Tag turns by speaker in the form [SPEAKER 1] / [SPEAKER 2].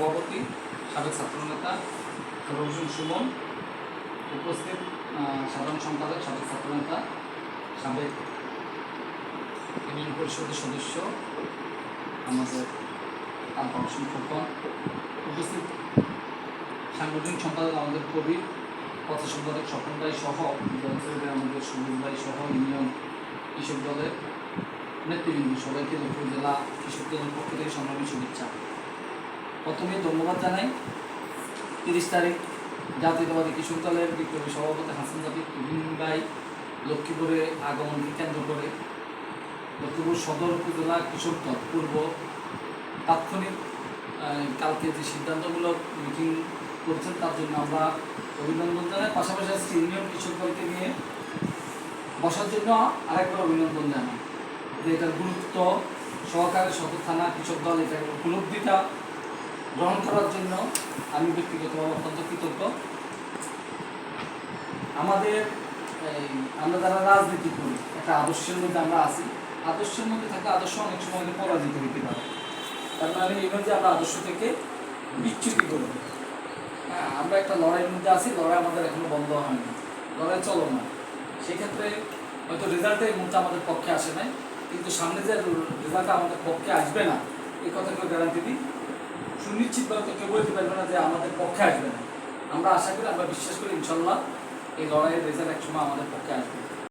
[SPEAKER 1] সভাপতি, সাবেক ছাত্রনেতা রবিশন সুমন, উপস্থিত সাধারণ সম্পাদক, সাবেক ছাত্রনেতা, সাবেক ইউনিয়ন পরিষদের সদস্য, আমাদের আলফা হোসেন ফুকন উপস্থিত সাংগঠনিক সম্পাদক আমাদের কবি পথ সম্পাদক স্বপন ভাই সহ জনসেবী আমাদের সবুজ ভাই সহ, ইউনিয়ন কৃষক দলের নেতৃবৃন্দ সবাইকে লক্ষ্মী জেলা কৃষক দলের পক্ষ থেকে সংগ্রামী শুভেচ্ছা। প্রথমে ধন্যবাদ জানাই। তিরিশ তারিখ জাতীয়তাবাদী কৃষক দলের বিপ্লবী সভাপতি হাসান জাবিদ তুহিন ভাই, লক্ষ্মীপুরে আগমনকে কেন্দ্র করে। লক্ষ্মীপুর সদর উপজেলা কৃষক দল পূর্ব। তাৎক্ষণিক কালকে যে সিদ্ধান্তমূলক মিটিং করছেন তার জন্য আমরা অভিনন্দন জানাই। পাশাপাশি সিনিয়র কৃষক দলকে নিয়ে বসার জন্য আরেকবার অভিনন্দন জানাই যে এটার গুরুত্ব সহকারে সদর থানা কৃষক দল এটার উপলব্ধিটা গ্রহণ করার জন্য আমি ব্যক্তিগতভাবে অত্যন্ত কৃতজ্ঞ। আমাদের আমরা যারা রাজনীতি করি, একটা আদর্শের মধ্যে আমরা আছি। আদর্শের মধ্যে থাকা আদর্শ অনেক সময় পরাজিত হইতে পারে। তার মানে নয় যে আমরা আদর্শ থেকে বিচ্যুতি করব হ্যাঁ আমরা একটা লড়াইয়ের মধ্যে আছি, লড়াই আমাদের এখনও বন্ধ হয়নি। লড়াই চলো না। সেক্ষেত্রে হয়তো রেজাল্টে এই মুহূর্তে আমাদের পক্ষে আসে নাই, কিন্তু সামনে যে রেজাল্টটা আমাদের পক্ষে আসবে না, এই কথা কেউ গ্যারান্টি দিই। সুনিশ্চিতভাবে তো কেউ বলতে পারবে না যে আমাদের পক্ষে আসবে না। আমরা আশা করি, আমরা বিশ্বাস করি ইনশাল্লাহ এই লড়াইয়ের রেজাল্ট একসময় আমাদের পক্ষে আসবে।